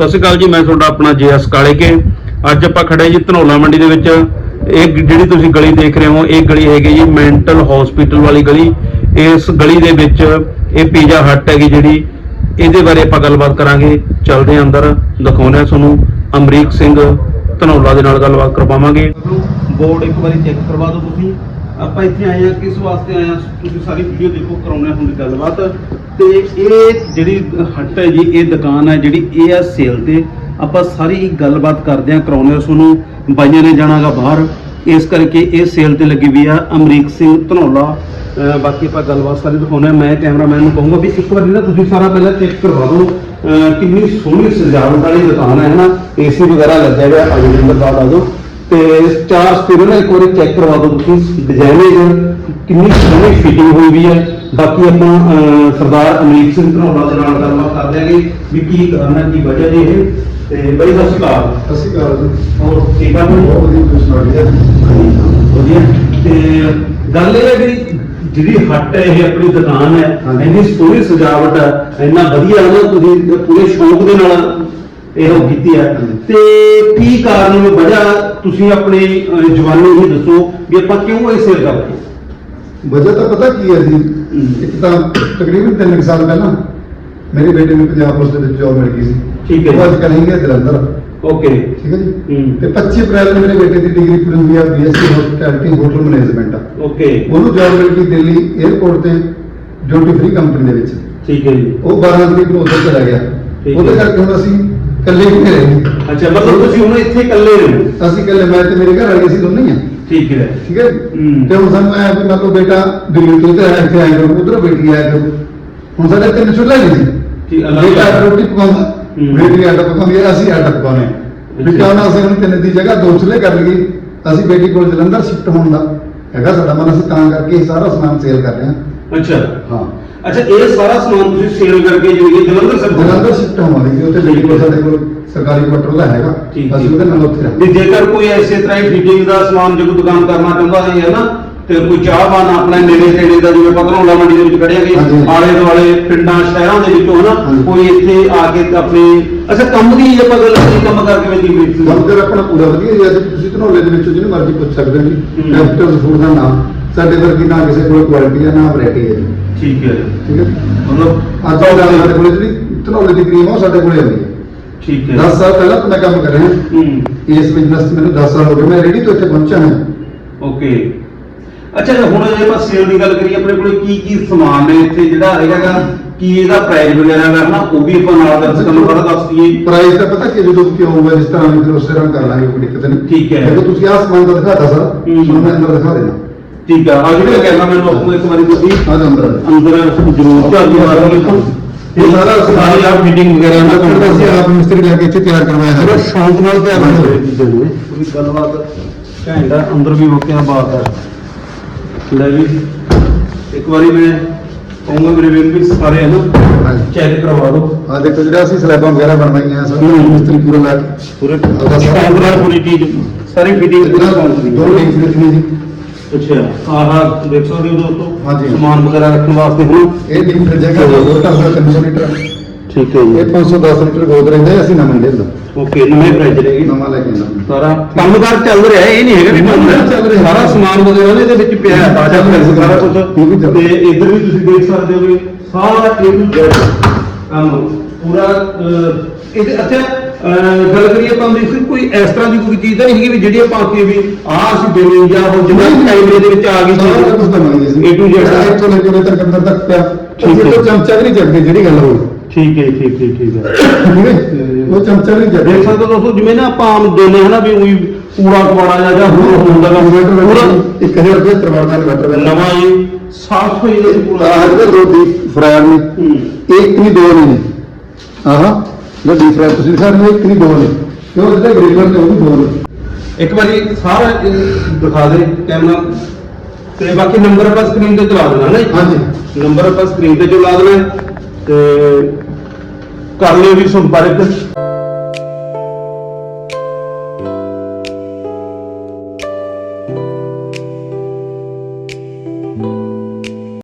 ਸਤਿ ਸ਼੍ਰੀ ਅਕਾਲ ਜੀ, ਮੈਂ ਤੁਹਾਡਾ ਆਪਣਾ ਜੀਐਸ ਕਾਲੇ ਕੇ ਅੱਜ ਆਪਾਂ ਖੜੇ ਜੀ ਧਨੌਲਾ ਮੰਡੀ ਦੇ ਵਿੱਚ। ਇਹ ਜਿਹੜੀ ਤੁਸੀਂ ਗਲੀ ਦੇਖ ਰਹੇ ਹੋ, ਇਹ ਗਲੀ ਹੈਗੀ ਜੀ ਮੈਂਟਲ ਹਸਪੀਟਲ ਵਾਲੀ ਗਲੀ। ਇਸ ਗਲੀ ਦੇ ਵਿੱਚ ਇਹ ਪੀਜ਼ਾ ਹੱਟ ਹੈਗੀ ਜਿਹੜੀ, ਇਹਦੇ ਬਾਰੇ ਆਪਾਂ ਗੱਲਬਾਤ ਕਰਾਂਗੇ। ਚੱਲਦੇ ਹਾਂ ਅੰਦਰ, ਦਿਖਾਉਂਦੇ ਹਾਂ ਤੁਹਾਨੂੰ। ਅਮਰੀਕ ਸਿੰਘ ਧਨੌਲਾ ਦੇ ਨਾਲ ਗੱਲਬਾਤ ਕਰਵਾਵਾਂਗੇ। ਬੋਰਡ ਇੱਕ ਵਾਰੀ ਚੈੱਕ ਕਰਵਾ ਦਿਓ ਤੁਸੀਂ। ਆਪਾਂ ਇੱਥੇ ਆਏ ਆ ਕਿਸ ਵਾਸਤੇ ਆਏ ਆ ਤੁਸੀਂ ਸਾਰੀ ਵੀਡੀਓ ਦੇਖੋ ਕਰਾਉਣੇ ਹੁਣ ਗੱਲਬਾਤ। ਤੇ ਇਹ ਜਿਹੜੀ ਹੱਟ ਹੈ ਜੀ, ਇਹ ਦੁਕਾਨ ਹੈ ਜਿਹੜੀ ਇਹ ਆ ਸੇਲ ਤੇ। ਆਪਾਂ ਸਾਰੀ ਗੱਲਬਾਤ ਕਰਦੇ ਆ ਕਰਾਉਣੇ ਆ ਤੁਹਾਨੂੰ। ਬਾਈਆਂ ਨੇ ਜਾਣਾਗਾ ਬਾਹਰ। ਇਸ ਕਰਕੇ ਇਹ ਸੇਲ ਤੇ ਲੱਗੀ ਵੀ ਆ ਅਮਰੀਕ ਸਿੰਘ ਧਨੌਲਾ। ਬਾਕੀ ਆਪਾਂ ਗੱਲਬਾਤ ਸਾਰੀ ਦਿਖਾਉਣੇ ਆ ਮੈਂ ਕੈਮਰਾਮੈਨ ਨੂੰ ਕਹੂੰਗਾ ਵੀ ਇੱਕ ਵਾਰੀ ਨਾ ਤੁਸੀਂ ਸਾਰਾ ਪਹਿਲਾਂ ਚੈੱਕ ਕਰਵਾ ਦਿਓ। ਕਿੰਨੀ ਸੋਹਣੀ ਸਜਾਵਟ ਵਾਲੀ ਦੁਕਾਨ ਹੈ ਨਾ? ਏਸੀ ਵਗੈਰਾ ਲੱਗਿਆ ਹੋਇਆ ਆ ਜਾਓ ਅੰਦਰ ਬਾਅਦ ਆ ਜਾਓ ਤੇ ਚਾਰ ਸਪੀਕਰ ਨਾ ਇੱਕ ਵਾਰੀ ਚੈੱਕ ਕਰਵਾ ਦਿਓ ਤੁਸੀਂ ਡਿਜ਼ਾਈਨਿੰਗ ਕਿੰਨੀ ਸੋਹਣੀ ਫਿਟਿੰਗ ਹੋਈ ਵੀ ਹੈ। ਬਾਕੀ ਆਪਾਂ ਅਹ, ਸਰਦਾਰ ਅਮਰੀਕ ਸਿੰਘ ਧਨੌਲਾ ਦੇ ਨਾਲ ਗੱਲਬਾਤ ਕਰ ਦਿਆਂਗੇ ਵੀ ਕੀ ਕਾਰਨ ਹੈ ਕੀ ਵਜ੍ਹਾ ਜੀ ਇਹ। ਤੇ ਬਈ ਸਤਿ ਸ਼੍ਰੀ ਅਕਾਲ। ਸਤਿ ਸ਼੍ਰੀ ਅਕਾਲ ਜੀ। ਹੋਰ ਠੀਕ ਆ ਤੁਸੀਂ? ਬਹੁਤ ਵਧੀਆ ਤੁਸੀਂ ਵਧੀਆ। ਤੇ ਗੱਲ ਇਹ ਹੈ ਵੀ ਜਿਹੜੀ ਹੱਟ ਹੈ ਇਹ ਆਪਣੀ ਦੁਕਾਨ ਹੈ ਹਾਂਜੀ। ਇੰਨੀ ਸੋਹਣੀ ਸਜਾਵਟ ਹੈ ਇੰਨਾ ਵਧੀਆ ਨਾ ਤੁਸੀਂ ਪੂਰੇ ਸ਼ੌਂਕ ਦੇ ਨਾਲ ਇਹ ਕੀਤੀ ਹੈ। ਤੇ ਕੀ ਕਾਰਨ ਵਜ੍ਹਾ ਤੁਸੀਂ ਆਪਣੀ ਜਵਾਨੀ ਹੀ ਦੱਸੋ ਵੀ ਆਪਾਂ ਕਿਉਂ ਇਹ ਸੇਲ ਕਰਦੇ ਵਜ੍ਹਾ ਤਾਂ ਪਤਾ ਕੀ ਹੈ ਜੀ? ਇੱਕ ਤਾਂ ਤਕਰੀਬਨ 3 ਸਾਲ ਪਹਿਲਾਂ ਮੇਰੇ ਬੇਟੇ ਨੂੰ ਪੰਜਾਬ ਪੁਲਿਸ ਦੇ ਵਿੱਚ ਜੌਬ ਮਿਲ ਗਈ ਸੀ। ਠੀਕ ਹੈ। ਉਹ ਅੱਜ ਹੈਗੇ ਜਲੰਧਰ। ਓਕੇ। ਠੀਕ ਹੈ ਜੀ। ਤੇ 25 ਅਪ੍ਰੈਲ ਨੂੰ ਮੇਰੇ ਬੇਟੇ ਦੀ ਡਿਗਰੀ ਪੂਰੀ ਹੋਈ ਆ BSc hospitality hotel management okay. ਉਹਨੂੰ ਜੌਬ ਮਿਲ ਗਈ ਦਿੱਲੀ 에ਅਰਪੋਰਟ ਤੇ ਡਿਊਟੀ ਫ੍ਰੀ ਕੰਪਨੀ ਦੇ ਵਿੱਚ। ਠੀਕ ਹੈ ਜੀ। ਉਹ 12 ਤਰੀਕ ਨੂੰ ਉੱਧਰ ਚਲਾ ਗਿਆ। ਉਹਦੇ। ਕਰਕੇ ਹੁਣ ਅਸੀਂ ਇਕੱਲੇ ਹੀ ਰਹੇ ਅੱਛਾ ਮਤਲਬ ਤੁਸੀਂ ਹੁਣ ਇੱਥੇ ਇਕੱਲੇ ਰਹੋ ਅਸੀਂ ਇਕੱਲੇ ਮੈਂ ਤੇ ਮੇਰੇ ਘਰ ਵਾਲੇ ਸੀ ਦੋਨੇ ਹੀ ਆ। ਠੀਕ ਹੈ। ਠੀਕ ਹੈ ਹੂੰ। ਤੇ ਹੁਣ ਸਾਨੂੰ ਆਇਆ ਵੀ ਮਤਲਬ ਬੇਟਾ ਦਿੱਲੀ ਤੋਂ ਤੇ ਆਇਆ ਇੱਥੇ ਆਇਆ ਕਰੂ ਉਧਰ ਬੈਠੀ ਆਇਆ ਕਰੂ। ਹੁਣ ਸਾਡੇ ਤਿੰਨ ਚੁੱਲ੍ਹੇ ਨਹੀਂ ਸੀ। ਠੀਕ, ਅਲੱਗ ਬੇਟਾ ਅਲੱਗ। ਰੋਟੀ ਪਕਾਉਂਦਾ ਹੂੰ। ਬੇਟੀ ਆਟਾ ਪਕਾਉਂਦੀ ਹੈ, ਅਸੀਂ ਆਟਾ ਪਕਾਉਨੇ ਵੀ ਅੱਛਾ। ਕਿਉਂ ਨਾ ਅਸੀਂ ਹੁਣ ਤਿੰਨ ਦੀ ਜਗ੍ਹਾ ਦੋ ਚੁੱਲ੍ਹੇ ਕਰ ਲਈਏ ਅਸੀਂ ਬੇਟੀ ਕੋਲ ਜਲੰਧਰ ਸ਼ਿਫਟ ਹੋਣ ਦਾ। ਹੈਗਾ ਸਾਡਾ ਮਨ ਅਸੀਂ ਤਾਂ ਕਰਕੇ ਇਹ ਸਾਰਾ ਸਮਾਨ ਸੇਲ ਕਰ ਰਹੇ ਹਾਂ। ਅੱਛਾ। ਹਾਂ। ਅੱਛਾ ਇਹ ਸਾਰਾ ਸਮਾਨ ਤੁਸੀਂ ਸੇਲ ਕਰਕੇ ਜਿਹੜੀ ਕਿ ਜਲੰਧਰ ਸਰ ਜਲੰਧਰ ਸ਼ਿਫਟ ਹੋਵਾਂਗੇ ਜੀ ਉੱਥੇ ਬੇਟੀ ਕੋਲ ਸਾਡੇ ਕੋਲ ਸਰਕਾਰੀ ਕੁਆਟਰ ਦਾ ਹੈਗਾ ਠੀਕ, ਅਸੀਂ ਠੀਕ। ਉਹਦੇ ਨਾਲ ਉੱਥੇ ਵੀ ਜੇਕਰ ਕੋਈ ਐਸੇ ਤਰ੍ਹਾਂ ਹੀ ਫਿਟਿੰਗ ਦਾ ਸਮਾਨ ਜੇ ਕੋਈ ਦੁਕਾਨ ਕਰਨਾ ਚਾਹੁੰਦਾ ਹੈ ਹੈ ਨਾ ਤੇ ਕੋਈ ਚਾਹਵਾਨ ਆਪਣੇ ਨੇੜੇ ਤੇੜੇ ਦਾ ਜਿਵੇਂ ਪਤਨੋਲਾ ਮੰਡੀ ਦੇ ਵਿੱਚ ਖੜਿਆਗੇ ਹਾਂਜੀ। ਆਲੇ ਦੁਆਲੇ ਪਿੰਡਾਂ ਸ਼ਹਿਰਾਂ ਦੇ ਵਿੱਚੋਂ ਹਨਾ ਹਾਂਜੀ। ਕੋਈ ਇੱਥੇ ਆ ਕੇ ਆਪਣੀ ਅੱਛਾ ਕੰਮ ਦੀ ਜੇ ਆਪਾਂ ਗੱਲ ਕਰੀਏ ਕੰਮ ਕਰਕੇ ਮੈਂ ਕੀ ਵੇਚ ਕਰ ਆਪਣਾ ਪੂਰਾ ਵਧੀਆ ਜੀ ਅੱਜ ਤੁਸੀਂ ਧਨੌਲੇ ਦੇ ਵਿੱਚੋਂ ਜਿਹਨੂੰ ਮਰਜ਼ੀ ਪੁੱਛ ਸਕਦੇ ਹੋ ਜੀ ਹੂੰ। ਕੈਪੀਟਲ ਫੂਡ ਦਾ ਨਾਮ ਸਾਡੇ ਵਰਗੀ ਨਾ ਕਿਸੇ ਕੋਲ ਕੁਆਲਿਟੀ ਹੈ ਨਾ ਵੈਰਾਈਟੀ ਹੈ ਠੀਕ ਹੈ ਠੀਕ ਹੈ ਮਤਲਬ ਅੱਜ ਦਾ ਸਾਡੇ ਕੋਲ ਜਿਹੜੀ ਧਨੌਲੇ ਦੀ ਕਰੀਮ ਆ ਉਹ ਸਾਡੇ ਕੋਲੇ ਆਉਂਦੀ ਹੈ। ਠੀਕ ਹੈ। 10 ਸਾਲ ਪਹਿਲਾਂ ਮੈਂ ਕੰਮ ਕਰ ਰਿਹਾ ਹੂੰ। ਇਸ ਬਿਜ਼ਨਸ 'ਚ ਮੈਨੂੰ 10 ਸਾਲ ਹੋ ਗਏ। ਮੈਂ ਰੇਡੀ ਤੋਂ ਇੱਥੇ ਪਹੁੰਚਿਆ ਹਾਂ। ਓਕੇ। ਅੱਛਾ ਜੀ, ਹੁਣ ਜੇ ਆਪਾਂ ਸੇਲ ਦੀ ਗੱਲ ਕਰੀਏ ਆਪਣੇ ਕੋਲੇ ਕੀ ਕੀ ਸਮਾਨ ਨੇ ਇੱਥੇ? ਜਿਹੜਾ ਹੈਗਾਗਾ ਕੀ ਇਹਦਾ ਪ੍ਰਾਈਸ ਵਗੈਰਾ ਦਾ ਹਨਾ? ਉਹ ਵੀ ਆਪਾਂ ਨਾਲ ਦੱਸ ਤੁਹਾਨੂੰ ਥੋੜਾ ਦੱਸ ਦਈਏ। ਪ੍ਰਾਈਸ ਤਾਂ ਪਤਾ ਕਿ ਜਦੋਂ ਕਿ ਹੋਊਗਾ ਜਿਸ ਤਰ੍ਹਾਂ ਵੀ ਉਸੇ ਤਰ੍ਹਾਂ ਕਰ ਲਾਂਗੇ ਕੋਈ ਦਿੱਕਤ ਨਹੀਂ। ਠੀਕ ਹੈ। ਜਦੋਂ ਤੁਸੀਂ ਆਹ ਸਮਾਨ ਦਾ ਦਿਖਾਤਾ ਸਰ। ਹੂੰ। ਤੁਹਾਨੂੰ ਮੈਂ ਅੰਦਰ ਦਿਖਾ ਦੇਣਾ ਠੀਕ ਆ ਆ ਜਿਹੜਾ ਕਹਿਣਾ ਮੈਨੂੰ ਆਪੂ ਇੱਕ ਵਾਰੀ ਤੁਸੀਂ ਜੋ ਅੰਦਰ ਅੰਦਰ ਜ਼ਰੂਰ ਝਾਤੀ ਮਾਰਾਂਗੇ ਇਹ ਸਾਰਾ ਸਾਰੀ ਆਪ ਮੀਟਿੰਗ ਵਗੈਰਾ ਦਾ ਕੰਮ ਅਸੀਂ ਆਪ ਮਿਸਤਰੀ ਲੈ ਕੇ ਇੱਥੇ ਤਿਆਰ ਕਰਵਾਇਆ ਹੈ। ਪੂਰਾ ਸ਼ੌਂਕ ਨਾਲ ਬਣੇ ਹੋਏ। ਪੂਰੀ ਗੱਲਬਾਤ ਘੈਂਡਾ ਅੰਦਰ ਵੀ ਮੌਕਿਆ ਬਾਤ ਹੈ ਲੈ ਵੀ ਇੱਕ ਵਾਰੀ ਮੈਂ ਕਹੂੰਗਾ ਮੇਰੇ ਵੀਰ ਵੀ ਸਾਰੇ ਹਨ। ਚੈੱਕ ਕਰਵਾ ਦਿਓ। ਆ ਦੇਖੋ ਜਿਹੜਾ ਅਸੀਂ ਸਲੈਬਾਂ ਵਗੈਰਾ ਬਣਵਾਈਆਂ ਹੂੰ। ਮਿਸਤਰੀ ਪੂਰਾ ਲਾ ਪੂਰੇ ਸਾਰਾ- ਪੂਰੀ ਚੀਜ਼ ਸਾਰੀ ਫਿਟਿੰਗ ਇਹਦਾ ਦੋ ਲਿੰਕ ਰੱਖਣੇ ਜੀ। ਅੱਛਾ ਆਹ ਦੇਖ ਸਕਦੇ ਹੋ ਦੋਸਤੋ ਹਾਂਜੀ। ਸਮਾਨ ਵਗੈਰਾ ਰੱਖਣ ਵਾਸਤੇ ਹੁਣ? ਇਹ ਡੀਪ ਫ੍ਰਿਜ ਹੈਗਾ ਦੋ ਢਾਈ ਸੌ 300 ਲੀਟਰ। ਠੀਕ ਹੈ ਇਹ 510 ਲੀਟਰ ਗੋਦ ਰਹਿੰਦਾ ਹੈ, ਅਸੀਂ ਨਵਾਂ ਲੈਂਦਾ ਓਕੇ ਨਵੇਂ ਫ੍ਰਿਜ ਰਹੇਗੀ ਨਵਾਂ ਲੈ ਕੇ ਆਉਂਦਾ ਸਾਰਾ ਕੰਮਕਾਰ ਚੱਲ ਰਿਹਾ ਇਹ ਨਹੀਂ ਹੈਗਾ ਵੀ ਕੰਮਕਾਰ ਚੱਲ ਰਿਹਾ। ਸਾਰਾ ਸਮਾਨ ਵਗੈਰਾ ਨੇ ਇਹਦੇ ਵਿੱਚ ਪਿਆ ਹੈ ਤਾਜ਼ਾ ਫ੍ਰਿਜ ਸਾਰਾ ਇਹ ਵੀ ਕੁਝ ਚੱਲ ਤੇ ਇੱਧਰ ਵੀ ਤੁਸੀਂ ਦੇਖ ਸਕਦੇ ਹੋਗੇ ਸਾਰਾ A to Z ਕੰਮ ਪੂਰਾ ਅਹ, ਇਹਦੇ ਅੱਛਾ ਗੱਲ ਕਰੀਏ ਆਪਾਂ ਫਿਰ ਕੋਈ ਇਸ ਤਰ੍ਹਾਂ ਦੀ ਕੋਈ ਚੀਜ਼ ਤਾਂ ਨਹੀਂ ਹੈਗੀ ਵੀ ਜਿਹੜੀ ਆਪਾਂ ਆਖੀਏ ਵੀ ਆਹ ਅਸੀਂ ਦੇਣੀ ਜਾਂ ਉਹ ਕੈਮਰੇ ਦੇ ਵਿੱਚ ਆ ਗਈ ਸਾਰਾ ਕੁਝ ਸੀ। A to Z ਜਿਹੜਾ ਇੱਥੋਂ ਲੈ ਕੇ ਉਰੇ ਤੱਕ ਅੰਦਰ ਤੱਕ ਪਿਆ। ਠੀਕ ਉਹ ਹੈ। ਤੋਂ ਚਮਚਾ ਵੀ ਨਹੀਂ ਚੱਕਦੇ ਜਿਹੜੀ ਗੱਲ ਹੋਈ। ਠੀਕ ਹੈ ਠੀਕ ਠੀਕ ਠੀਕ ਹੈ। ਠੀਕ ਹੈ? ਉਹ ਚਮਚਾ ਵੀ ਨਹੀਂ ਚੱਕਦੇ ਦੇਖ ਸਕਦੇ ਹੋ ਦੋਸਤੋ ਜਿਵੇਂ ਨਾ ਆਪਾਂ ਆਮ ਦੇਨੇ ਹਨਾ ਵੀ ਉਹੀ ਕੂੜਾ ਕਵਾੜਾ ਜਾਂ ਜਾਂ ਹੋਰ ਹੁੰਦਾ ਗਾ। ਪੂਰਾ 1000 ਰੁਪਏ ਕਰਵਾਉਣ ਦਾ ਦਾ ਨਵਾਂ ਹੀ ਸਾਫ਼ ਸਫ਼ਾਈ ਦਾ ਪੂਰਾ। ਆਹ ਦੋ ਡੀ ਫਰਾਇਰ ਨੇ। ਇੱਕ ਨਹੀਂ ਦੋ ਨੇ। ਆਹ। ਜੋ ਡੀ ਫਰਾਇਰ ਤੁਸੀਂ ਹੋ ਇੱਕ ਨਹੀਂ ਦੋ ਨੇ। ਕਿਉਂ ਜਿਹੜੇ ਗ੍ਰਿਲਰ ਨੇ ਉਹ ਵੀ ਦੋ ਨੇ। ਇੱਕ ਵਾਰੀ ਸਾਰਾ ਦਿਖਾ ਦੇ ਕੈਮਰਾ ਤੇ ਬਾਕੀ ਨੰਬਰ ਆਪਾਂ ਸਕਰੀਨ ਤੇ ਚਲਾ ਦੇਣਾ ਨਾ ਹਾਂਜੀ। ਨੰਬਰ ਆਪਾਂ ਸਕਰੀਨ ਤੇ ਚਲਾ ਦੇਣਾ। ਤੇ ਕਰ ਲਿਓ ਵੀ ਸੰਪਰਕ।